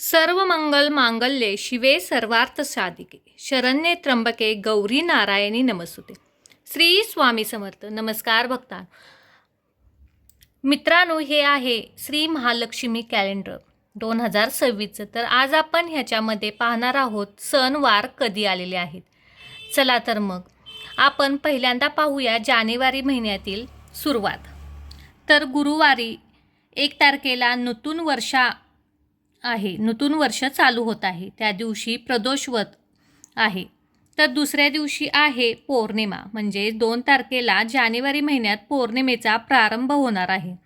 सर्व मंगल मांगल्ये शिवे सर्वार्थ साधिके. शरण्ये त्र्यंबके गौरी नारायणी नमसुते श्री स्वामी समर्थ. नमस्कार भक्ता. मित्रांनो हे आहे श्री महालक्ष्मी कॅलेंडर दोन हजार सव्वीसचं. तर आज आपण ह्याच्यामध्ये पाहणार आहोत सणवार कधी आलेले आहेत. चला तर मग आपण पहिल्यांदा पाहूया जानेवारी महिन्यातील सुरुवात. तर गुरुवारी एक तारखेला नूतन वर्षा आहे. नूतन वर्ष चालू होत आहे. त्या दिवशी प्रदोषवत आहे. तर दुसऱ्या दिवशी आहे पौर्णिमा. म्हणजे दोन तारखेला जानेवारी महिन्यात पौर्णिमेचा प्रारंभ होणार आहे.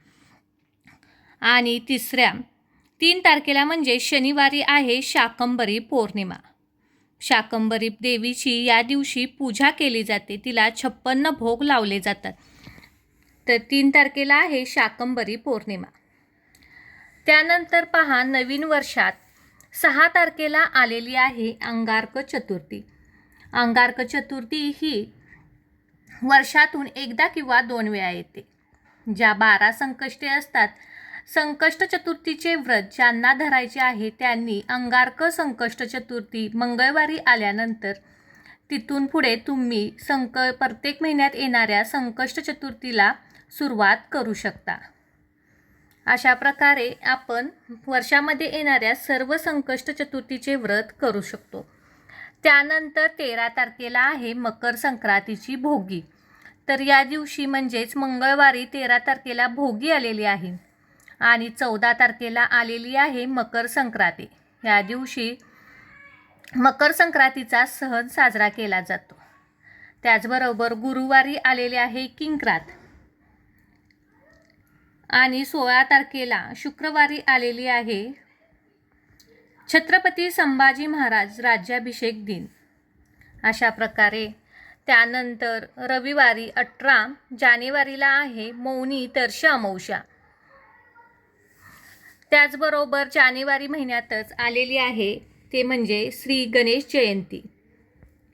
आणि तिसऱ्या तीन तारखेला म्हणजे शनिवारी आहे शाकंबरी पौर्णिमा. शाकंबरी देवीची या दिवशी पूजा केली जाते. तिला छप्पन्न भोग लावले जातात. तर तीन तारखेला आहे शाकंबरी पौर्णिमा. त्यानंतर पहा नवीन वर्षात सहा तारखेला आलेली आहे अंगारक चतुर्थी. अंगारक चतुर्थी ही वर्षातून एकदा किंवा दोन वेळा येते. ज्या बारा संकष्टे असतात संकष्ट चतुर्थीचे व्रत ज्यांना धरायचे आहे त्यांनी अंगारक संकष्ट चतुर्थी मंगळवारी आल्यानंतर तिथून पुढे तुम्ही संक प्रत्येक महिन्यात येणाऱ्या संकष्ट चतुर्थीला सुरुवात करू शकता. अशा प्रकारे आपण वर्षामध्ये येणाऱ्या सर्व संकष्ट चतुर्थीचे व्रत करू शकतो. त्यानंतर तेरा तारखेला आहे मकर संक्रांतीची भोगी. तर या दिवशी म्हणजेच मंगळवारी तेरा तारखेला भोगी आलेली आहे आणि चौदा तारखेला आलेली आहे मकर संक्रांती. या दिवशी मकर संक्रांतीचा सण साजरा केला जातो. त्याचबरोबर गुरुवारी आलेले आहे किंक्रात. आणि सोळा तारखेला शुक्रवारी आलेली आहे छत्रपती संभाजी महाराज राज्याभिषेक दिन. अशा प्रकारे त्यानंतर रविवारी अठरा जानेवारीला आहे मौनी तर्श अमौशा त्याचबरोबर जानेवारी महिन्यातच आलेली आहे ते म्हणजे श्री गणेश जयंती.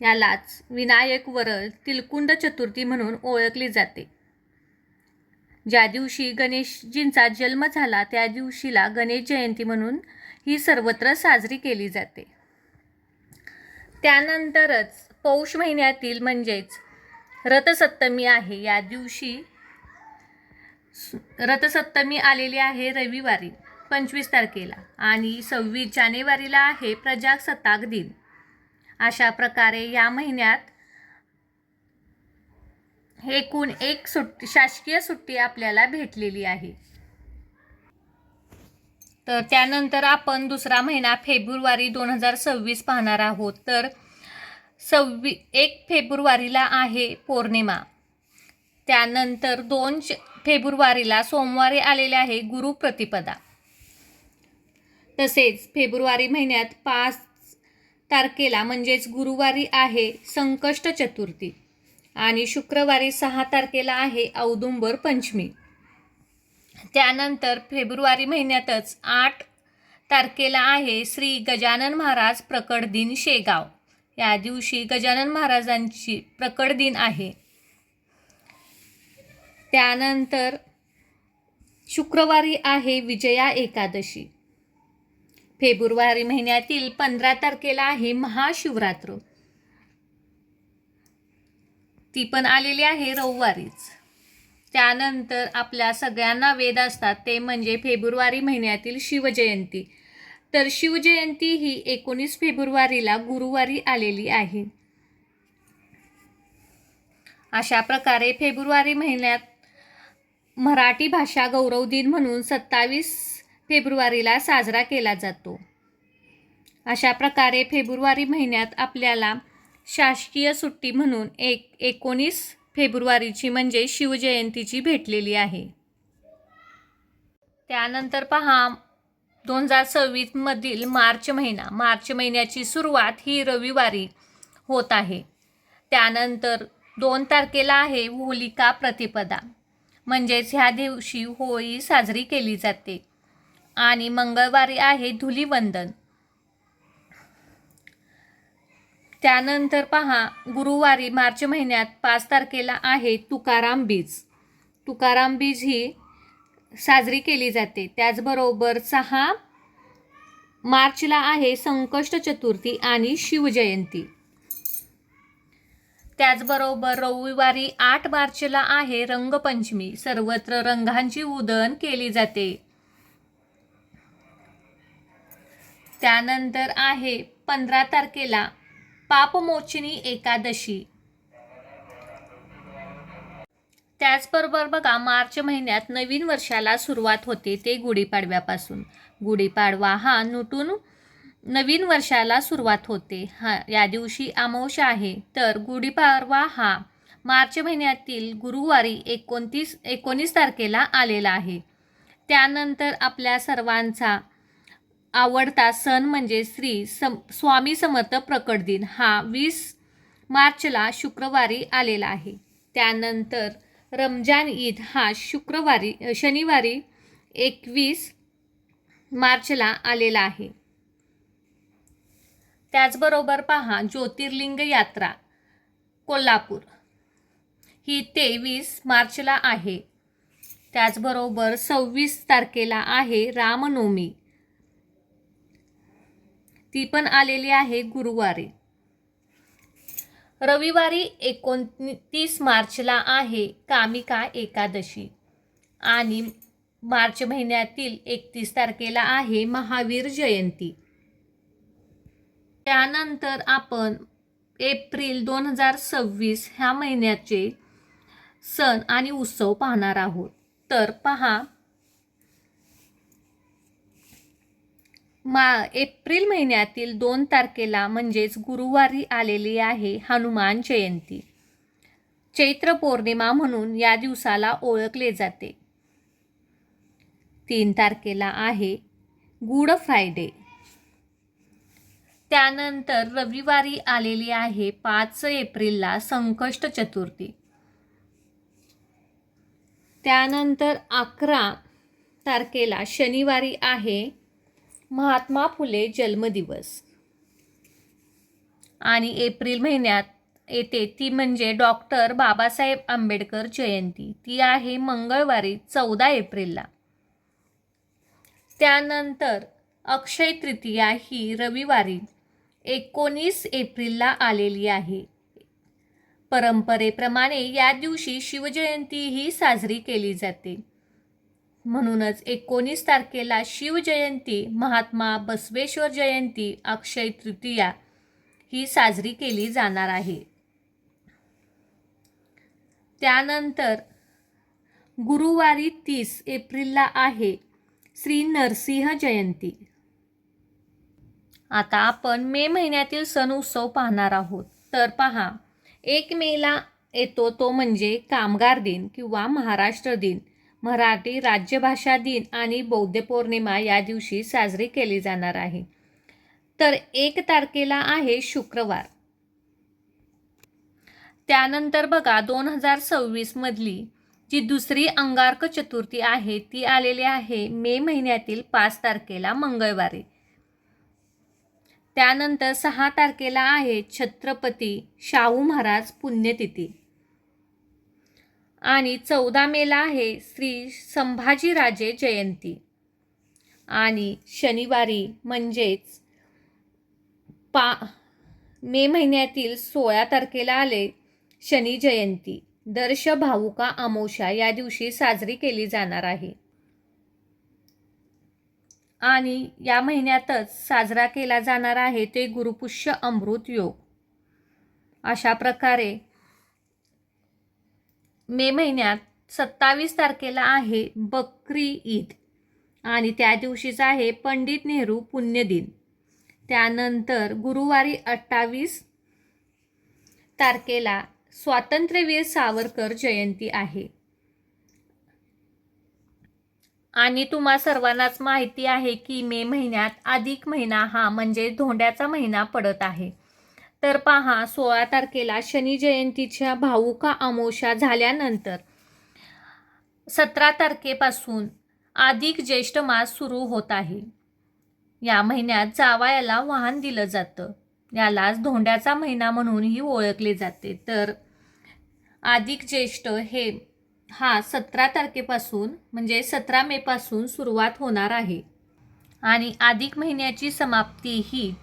यालाच विनायक वरल तिलकुंड चतुर्थी म्हणून ओळखली जाते. ज्या दिवशी गणेशजींचा जन्म झाला त्या दिवशीला गणेश जयंती म्हणून ही सर्वत्र साजरी केली जाते. त्यानंतरच पौष महिन्यातील म्हणजेच रथसप्तमी आहे. या दिवशी रथसप्तमी आलेली आहे रविवारी पंचवीस तारखेला आणि सव्वीस जानेवारीला आहे प्रजासत्ताक दिन. अशा प्रकारे या महिन्यात एकूण एक सुट्टी शासकीय सुट्टी आपल्याला भेटलेली आहे. तर त्यानंतर आपण दुसरा महिना फेब्रुवारी दोन हजार सव्वीस पाहणार आहोत. तर सव्वी एक फेब्रुवारीला आहे पौर्णिमा. त्यानंतर दोन फेब्रुवारीला सोमवारी आलेले आहे गुरुप्रतिपदा तसेच फेब्रुवारी महिन्यात पाच तारखेला म्हणजेच गुरुवारी आहे संकष्ट चतुर्थी. आणि शुक्रवारी सहा तारखेला आहे औदुंबर पंचमी. त्यानंतर फेब्रुवारी महिन्यातच आठ तारखेला आहे श्री गजानन महाराज प्रकट दिन शेगाव. या दिवशी गजानन महाराजांची प्रकट दिन आहे. त्यानंतर शुक्रवारी आहे विजया एकादशी. फेब्रुवारी महिन्यातील पंधरा तारखेला आहे महाशिवरात्र. ती पण आलेली आहे रविवारीच. त्यानंतर आपल्या सगळ्यांना वेद असतात ते म्हणजे फेब्रुवारी महिन्यातील शिवजयंती. तर शिवजयंती ही एकोणीस फेब्रुवारीला गुरुवारी आलेली आहे. अशा प्रकारे फेब्रुवारी महिन्यात मराठी भाषा गौरव दिन म्हणून सत्तावीस फेब्रुवारीला साजरा केला जातो. अशा प्रकारे फेब्रुवारी महिन्यात आपल्याला शासकीय सुट्टी म्हणून एक एकोणीस फेब्रुवारीची म्हणजे शिवजयंतीची भेटलेली आहे. त्यानंतर पहा दोन हजार सव्वीसमधील मार्च महिना. मार्च महिन्याची सुरुवात ही रविवारी होत आहे. त्यानंतर दोन तारखेला आहे होलिका प्रतिपदा. म्हणजेच ह्या दिवशी होळी साजरी केली जाते. आणि मंगळवारी आहे धुलीवंदन. त्यानंतर पहा गुरुवारी मार्च महिन्यात पाच तारखेला आहे तुकाराम बीज. तुकाराम बीज ही साजरी केली जाते. त्याचबरोबर सहा मार्चला आहे संकष्ट चतुर्थी आणि शिवजयंती त्याचबरोबर रविवारी आठ मार्चला आहे रंगपंचमी. सर्वत्र रंगांची उदन केली जाते. त्यानंतर आहे पंधरा तारखेला पापमोचनी एकादशी. त्याचबरोबर बघा मार्च महिन्यात नवीन वर्षाला सुरुवात होते ते गुढीपाडव्यापासून. गुढीपाडवा हा नुटून नवीन वर्षाला सुरुवात होते. हा या दिवशी अमावस्या आहे. तर गुढीपाडवा हा मार्च महिन्यातील गुरुवारी एकोणतीस एकोणीस तारखेला आलेला आहे. त्यानंतर आपल्या सर्वांचा आवडता सण म्हणजे श्री सम स्वामी समर्थ प्रकट दिन हा वीस मार्चला शुक्रवारी आलेला आहे. त्यानंतर रमजान ईद हा शुक्रवारी शनिवारी एकवीस मार्चला आलेला आहे. त्याचबरोबर पहा ज्योतिर्लिंग यात्रा कोल्हापूर. ही तेवीस मार्चला आहे. त्याचबरोबर सव्वीस तारखेला आहे रामनवमी. ती पण आलेली आहे गुरुवारी. रविवारी एकोणतीस मार्चला आहे कामिका एकादशी आणि मार्च महिन्यातील एकतीस तारखेला आहे महावीर जयंती. त्यानंतर आपण एप्रिल दोन हजार सव्वीस ह्या महिन्याचे सण आणि उत्सव पाहणार आहोत. तर पहा मा एप्रिल महिन्यातील दोन तारखेला म्हणजेच गुरुवारी आलेली आहे हनुमान जयंती. चैत्र पौर्णिमा म्हणून या दिवसाला ओळखले जाते. तीन तारखेला आहे गुड फ्रायडे. त्यानंतर रविवारी आलेली आहे पाच एप्रिलला संकष्ट चतुर्थी. त्यानंतर अकरा तारखेला शनिवारी आहे महात्मा फुले जन्मदिवस. आणि एप्रिल महिन्यात येते ती म्हणजे डॉक्टर बाबासाहेब आंबेडकर जयंती. ती आहे मंगळवारी चौदा एप्रिलला. त्यानंतर अक्षय तृतीया ही रविवारी एकोणीस एप्रिलला आलेली आहे. परंपरेप्रमाणे या दिवशी शिवजयंती ही साजरी केली जाते. म्हणूनच एकोणीस तारखेला शिवजयंती महात्मा बसवेश्वर जयंती अक्षय तृतीया ही साजरी केली जाणार आहे. त्यानंतर गुरुवारी तीस एप्रिलला आहे श्री नरसिंह जयंती. आता आपण मे महिन्यातील सण उत्सव पाहणार आहोत. तर पहा एक मेला येतो तो म्हणजे कामगार दिन किंवा महाराष्ट्र दिन. मराठी राज्यभाषा दिन आणि बौद्ध पौर्णिमा या दिवशी साजरी केली जाणार आहे. तर एक तारखेला आहे शुक्रवार. त्यानंतर बघा दोन हजार सव्वीसमधली जी दुसरी अंगारक चतुर्थी आहे ती आलेली आहे मे महिन्यातील पाच तारखेला मंगळवारी. त्यानंतर सहा तारखेला आहे छत्रपती शाहू महाराज पुण्यतिथी. आणि चौदा मेला आहे श्री संभाजीराजे जयंती. आणि शनिवारी म्हणजेच पा मे महिन्यातील सोळा तारखेला आले शनी जयंती. दर्श भाऊका अमोशा या दिवशी साजरी केली जाणार आहे. आणि या महिन्यातच साजरा केला जाणार आहे ते गुरुपुष्य अमृत योग. अशा प्रकारे मे महिन्यात सत्तावीस तारखेला आहे बकरी ईद. आणि त्या दिवशीच आहे पंडित नेहरू पुण्यदिन. त्यानंतर गुरुवारी अठ्ठावीस तारखेला स्वातंत्र्यवीर सावरकर जयंती आहे. आणि तुम्हा सर्वांनाच माहिती आहे की मे महिन्यात अधिक महिना हा म्हणजे धोंड्याचा महिना पडत आहे. तर पहा सोळा तारखेला शनी जयंतीच्या भाऊका अमोशा झाल्यानंतर सतरा तारखेपासून अधिक ज्येष्ठ मास सुरू होत आहे. या महिन्यात जावायाला वाहन दिलं जातं. यालाच धोंड्याचा महिना म्हणूनही ओळखले जाते. तर अधिक ज्येष्ठ हे हा सतरा तारखेपासून म्हणजे सतरा मेपासून सुरुवात होणार आहे. आणि अधिक महिन्याची समाप्ती ही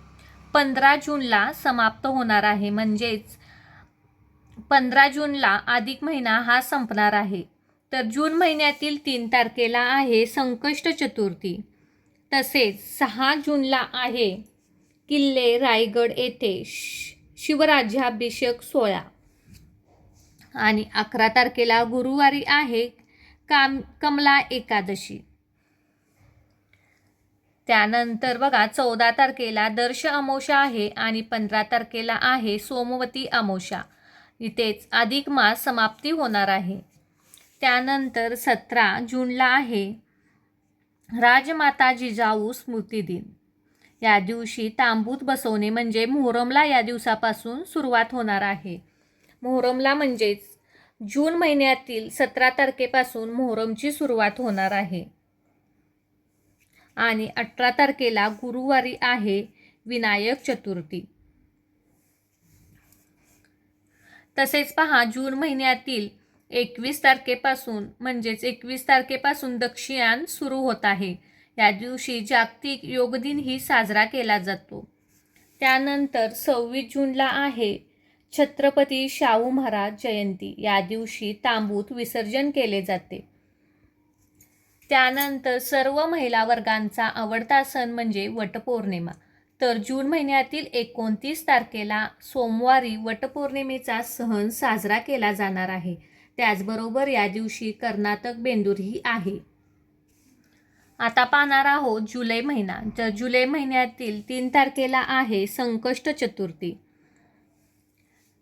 पंधरा जूनला समाप्त होणार आहे. म्हणजेच पंधरा जूनला अधिक महिना हा संपणार आहे. तर जून महिन्यातील तीन तारखेला आहे संकष्ट चतुर्थी. तसेच सहा जूनला आहे किल्ले रायगड येथे श शिवराज्याभिषेक सोहळा. आणि अकरा तारखेला गुरुवारी आहे काम कमला एकादशी. त्यानंतर बघा चौदा तारखेला दर्श अमोषा आहे आणि पंधरा तारखेला आहे सोमवती अमोषा इथेच अधिक मास समाप्ती होणार आहे. त्यानंतर सतरा जूनला आहे राजमाता जिजाऊ स्मृती दिन. या दिवशी तांबूत बसवणे म्हणजे मोहरमला या दिवसापासून सुरुवात होणार आहे. मोहरमला म्हणजेच जून महिन्यातील सतरा तारखेपासून मोहरमची सुरुवात होणार आहे. आणि अठरा तारखेला गुरुवारी आहे विनायक चतुर्थी. तसेच पहा जून महिन्यातील एकवीस तारखेपासून म्हणजेच एकवीस तारखेपासून दक्षिणान सुरू होत आहे. या दिवशी जागतिक योग दिनही साजरा केला जातो. त्यानंतर सव्वीस जूनला आहे छत्रपती शाहू महाराज जयंती. या दिवशी तांबूत विसर्जन केले जाते. त्यानंतर सर्व महिला वर्गांचा आवडता सण म्हणजे वटपौर्णिमा. तर जून महिन्यातील एकोणतीस तारखेला सोमवारी वटपौर्णिमेचा सण साजरा केला जाणार आहे. त्याचबरोबर या दिवशी कर्नाटक बेंदूरही आहे. आता पाहणार आहोत जुलै महिना. तर जुलै महिन्यातील तीन तारखेला आहे संकष्ट चतुर्थी.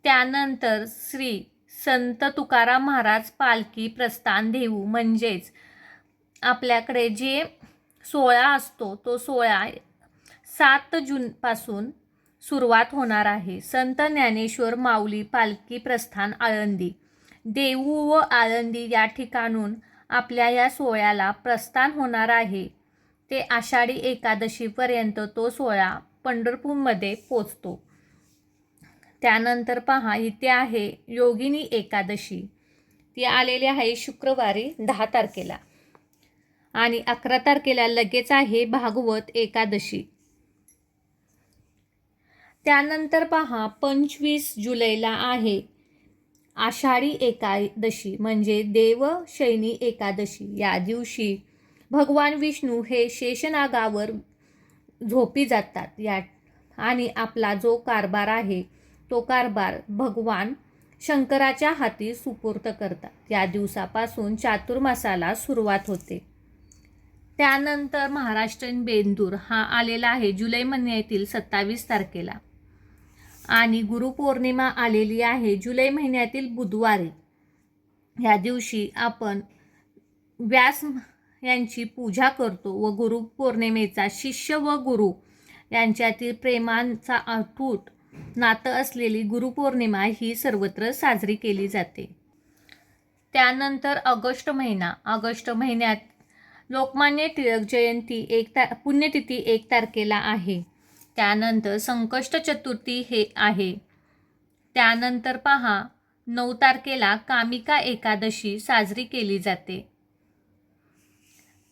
त्यानंतर श्री संत तुकाराम महाराज पालखी प्रस्थान देऊ म्हणजेच आपल्याकडे जे सोहळा असतो तो सोहळा सात जूनपासून सुरुवात होणार आहे. संत ज्ञानेश्वर माऊली पालखी प्रस्थान आळंदी. देऊ व आळंदी या ठिकाणून आपल्या या सोहळ्याला प्रस्थान होणार आहे. ते आषाढी एकादशीपर्यंत तो सोहळा पंढरपूरमध्ये पोचतो. त्यानंतर पहा इथे आहे योगिनी एकादशी. ती आलेली आहे शुक्रवारी दहा तारखेला. आणि अकरा तारखेला लगेच आहे भागवत एकादशी. त्यानंतर पहा पंचवीस जुलैला आहे आषाढी एकादशी म्हणजे देवशैनी एकादशी. या दिवशी भगवान विष्णू हे शेषनागावर झोपी जातात. या आणि आपला जो कारभार आहे तो कारभार भगवान शंकराच्या हाती सुपूर्त करतात. या दिवसापासून चातुर्मासाला सुरुवात होते. त्यानंतर महाराष्ट्रीयन बेंदूर हा आलेला आहे जुलै महिन्यातील सत्तावीस तारखेला. आणि गुरुपौर्णिमा आलेली आहे जुलै महिन्यातील बुधवारी. ह्या दिवशी आपण व्यास यांची पूजा करतो व गुरुपौर्णिमेचा शिष्य व गुरु यांच्यातील प्रेमांचा अतूट नातं असलेली गुरुपौर्णिमा ही सर्वत्र साजरी केली जाते. त्यानंतर ऑगस्ट महिना. ऑगस्ट महिन्यात लोकमान्य टिळक जयंती एक ता पुण्यतिथी एक तारखेला आहे. त्यानंतर संकष्ट चतुर्थी हे आहे. त्यानंतर पहा नऊ तारखेला कामिका एकादशी साजरी केली जाते.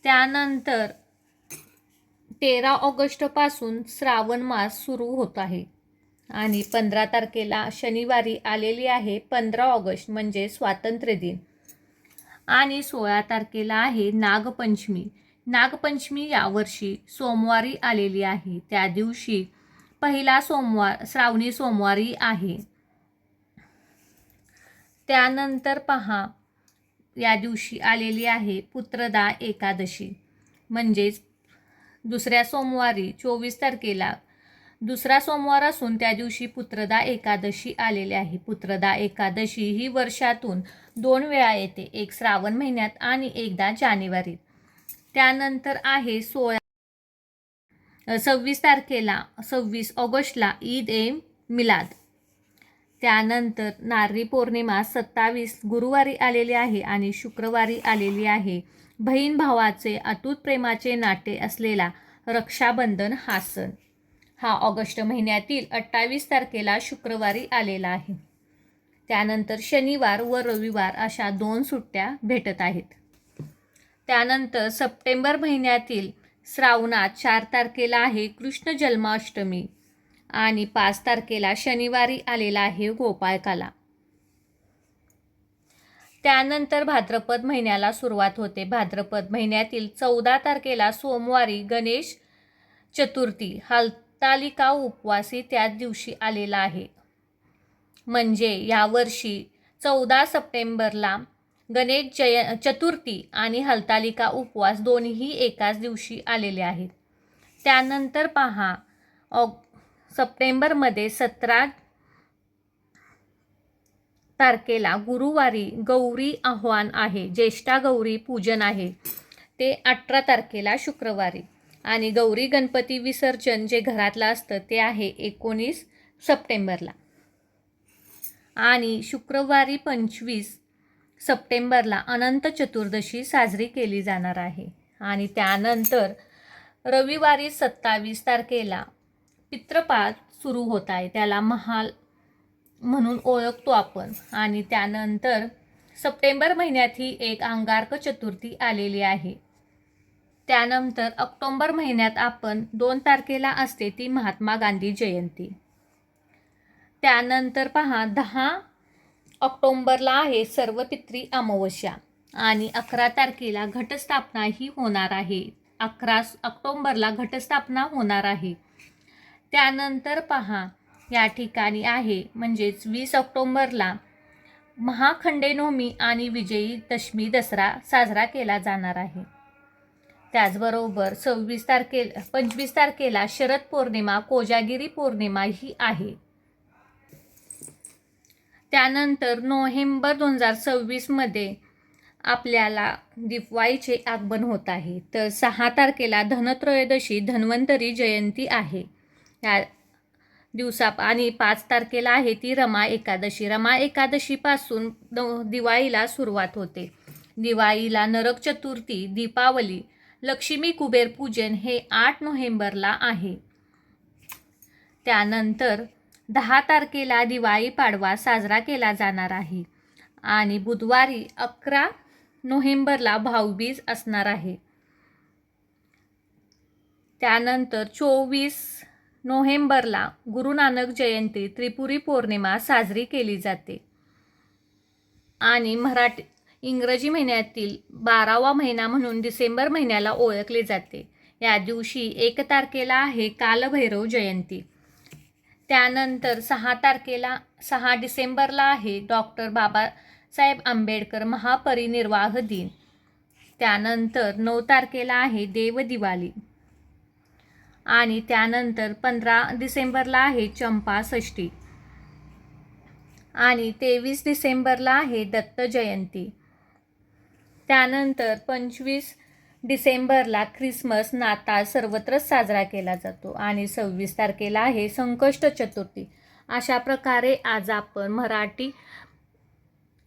त्यानंतर तेरा ऑगस्टपासून श्रावण मास सुरू होत आहे. आणि पंधरा तारखेला शनिवारी आलेली आहे पंधरा ऑगस्ट म्हणजे स्वातंत्र्य दिन आणि सोळा तारखेला आहे नागपंचमी. नागपंचमी यावर्षी सोमवारी आलेली आहे. त्या दिवशी पहिला सोमवार श्रावणी सोमवारी आहे. त्यानंतर पहा या दिवशी आलेली आहे पुत्रदा एकादशी. म्हणजेच दुसऱ्या सोमवारी चोवीस तारखेला दुसरा सोमवार असून त्या दिवशी पुत्रदा एकादशी आलेली आहे. पुत्रदा एकादशी ही वर्षातून दोन वेळा येते एक श्रावण महिन्यात आणि एकदा जानेवारीत. त्यानंतर आहे सोळा सव्वीस तारखेला सव्वीस ऑगस्टला ईद ए मिलाद. त्यानंतर नारळी पौर्णिमा सत्तावीस गुरुवारी आलेली आहे आणि शुक्रवारी आलेली आहे. बहीण भावाचे अतूट प्रेमाचे नाटे असलेला रक्षाबंधन हा सण. हा ऑगस्ट महिन्यातील अठ्ठावीस तारखेला शुक्रवारी आलेला आहे. त्यानंतर शनिवार व रविवार अशा दोन सुट्ट्या भेटत आहेत. त्यानंतर सप्टेंबर महिन्यातील श्रावणात चार तारखेला आहे कृष्ण जन्माष्टमी आणि पाच तारखेला शनिवारी आलेला आहे गोपाळकाला. त्यानंतर भाद्रपद महिन्याला सुरुवात होते. भाद्रपद महिन्यातील चौदा तारखेला सोमवारी गणेश चतुर्थी हलतालिका उपवासी त्याच दिवशी आलेला आहे. म्हणजे यावर्षी चौदा सप्टेंबरला गणेश जय चतुर्थी आणि हलतालिका उपवास दोन्ही एकाच दिवशी आलेले आहेत. त्यानंतर पहा ऑग सप्टेंबरमध्ये सतरा तारखेला गुरुवारी गौरी आव्हान आहे ज्येष्ठा गौरी पूजन आहे. ते अठरा तारखेला शुक्रवारी. आणि गौरी गणपती विसर्जन जे घरातलं असतं ते आहे एकोणीस सप्टेंबरला. आणि शुक्रवारी पंचवीस सप्टेंबरला अनंत चतुर्दशी साजरी केली जाणार आहे. आणि त्यानंतर रविवारी सत्तावीस तारखेला पित्रपात सुरू होत आहे. त्याला महाल म्हणून ओळखतो आपण. आणि त्यानंतर सप्टेंबर महिन्यात ही एक अंगारक चतुर्थी आलेली आहे. त्यानंतर ऑक्टोंबर महिन्यात आपण दोन तारखेला असते ती महात्मा गांधी जयंती. त्यानंतर पहा दहा ऑक्टोंबरला आहे सर्व पित्री अमावस्या आणि अकरा तारखेला घटस्थापना ही होणार आहे. अकरा ऑक्टोंबरला घटस्थापना होणार आहे. त्यानंतर पहा या ठिकाणी आहे म्हणजेच वीस ऑक्टोंबरला महाखंडेनवमी आणि विजयी दशमी दसरा साजरा केला जाणार आहे. त्याचबरोबर सव्वीस तारखे पंचवीस तारखेला शरद पौर्णिमा कोजागिरी पौर्णिमा ही आहे. त्यानंतर नोव्हेंबर दोन हजार सव्वीसमध्ये आपल्याला दिपवाईचे आगमन होत आहे. तर सहा तारखेला धनत्रयोदशी धन्वंतरी जयंती आहे. या दिवसा आणि पाच तारखेला आहे ती रमा एकादशी. रमा एकादशीपासून द- दिवाळीला सुरुवात होते. दिवाळीला नरक चतुर्थी दीपावली लक्ष्मी कुबेर पूजन हे आठ नोव्हेंबरला आहे. त्यानंतर दहा तारखेला दिवाळी पाडवा साजरा केला जाणार आहे आणि बुधवारी अकरा नोव्हेंबरला भाऊबीज असणार आहे. त्यानंतर चोवीस नोव्हेंबरला गुरुनानक जयंती त्रिपुरी पौर्णिमा साजरी केली जाते आणि मराठी इंग्रजी महिन्यातील बारावा महिना म्हणून डिसेंबर महिन्याला ओळखले जाते. या दिवशी एक तारखेला आहे कालभैरव जयंती. त्यानंतर सहा तारखेला सहा डिसेंबरला आहे डॉक्टर बाबासाहेब आंबेडकर महापरिनिर्वाह दिन. त्यानंतर नऊ तारखेला आहे देवदिवाळी आणि त्यानंतर पंधरा डिसेंबरला आहे चंपा षष्ठी. आणि तेवीस डिसेंबरला आहे दत्त जयंती. त्यानंतर पंचवीस डिसेंबरला ख्रिसमस नाताळ सर्वत्रच साजरा केला जातो आणि सव्वीस तारखेला आहे संकष्ट चतुर्थी. अशा प्रकारे आज आपण मराठी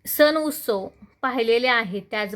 सण उत्सव पाहिलेले आहेत. त्याच